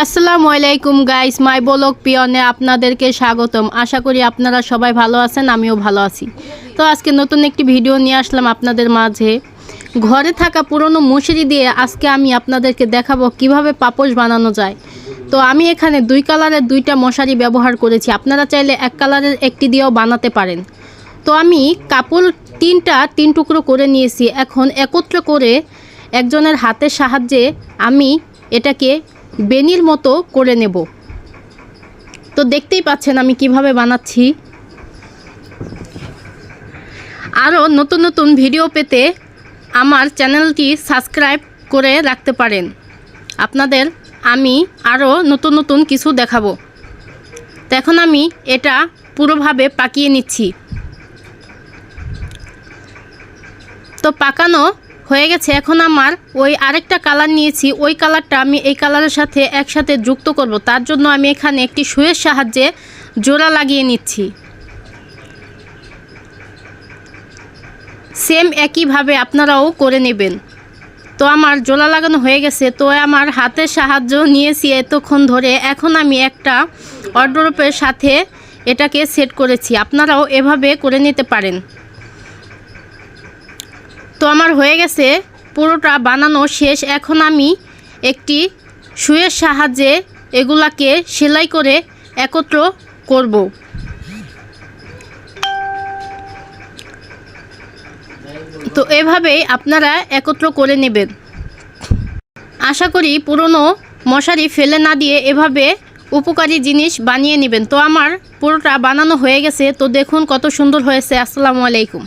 আসসালামু আলাইকুম guys my বলক পিয়নে আপনাদেরকে স্বাগতম। আশা করি আপনারা সবাই ভালো আছেন, আমিও ভালো আছি। তো আজকে নতুন একটি ভিডিও নিয়ে আসলাম আপনাদের মাঝে। ঘরে থাকা পুরনো মুসুরি দিয়ে আজকে আমি আপনাদেরকে দেখাবো কীভাবে পাপোশ বানানো যায়। তো আমি এখানে দুই কালারের দুইটা মশারি ব্যবহার করেছি। আপনারা চাইলে এক কালারের একটি দিয়েও বানাতে পারেন। তো আমি কাপড় তিনটা, তিন টুকরো করে নিয়েছি। এখন একত্র করে একজনের হাতের সাহায্যে আমি এটাকে বেনির মতো করে নেব। তো দেখতেই পাচ্ছেন আমি কীভাবে বানাচ্ছি। আরও নতুন নতুন ভিডিও পেতে আমার চ্যানেলটি সাবস্ক্রাইব করে রাখতে পারেন। আপনাদের আমি আরও নতুন নতুন কিছু দেখাবো। তো এখন আমি এটা পুরোভাবে পাকিয়ে নিচ্ছি। তো পাকানো হয়ে গেছে। এখন আমার ওই আরেকটা কালার নিয়েছি। ওই কালারটা আমি এই কালারের সাথে একসাথে যুক্ত করব। তার জন্য আমি এখানে একটি সুয়ের সাহায্যে জোড়া লাগিয়ে নিচ্ছি। সেম একইভাবে আপনারাও করে নেবেন। তো আমার জোড়া লাগানো হয়ে গেছে। তো আমার হাতের সাহায্য নিয়েছি এতক্ষণ ধরে। এখন আমি একটা অর্ডরপের সাথে এটাকে সেট করেছি। আপনারাও এভাবে করে নিতে পারেন। তো আমার হয়ে গেছে। পুরোটা বানানো শেষ। এখন আমি একটি সুয়ের সাহায্যে এগুলাকে সেলাই করে একত্র করব। তো এভাবেই আপনারা একত্র করে নেবেন। আশা করি পুরনো মশারি ফেলে না দিয়ে এভাবে উপকারী জিনিস বানিয়ে নেবেন। তো আমার পুরোটা বানানো হয়ে গেছে। তো দেখুন কত সুন্দর হয়েছে। আসসালামু আলাইকুম।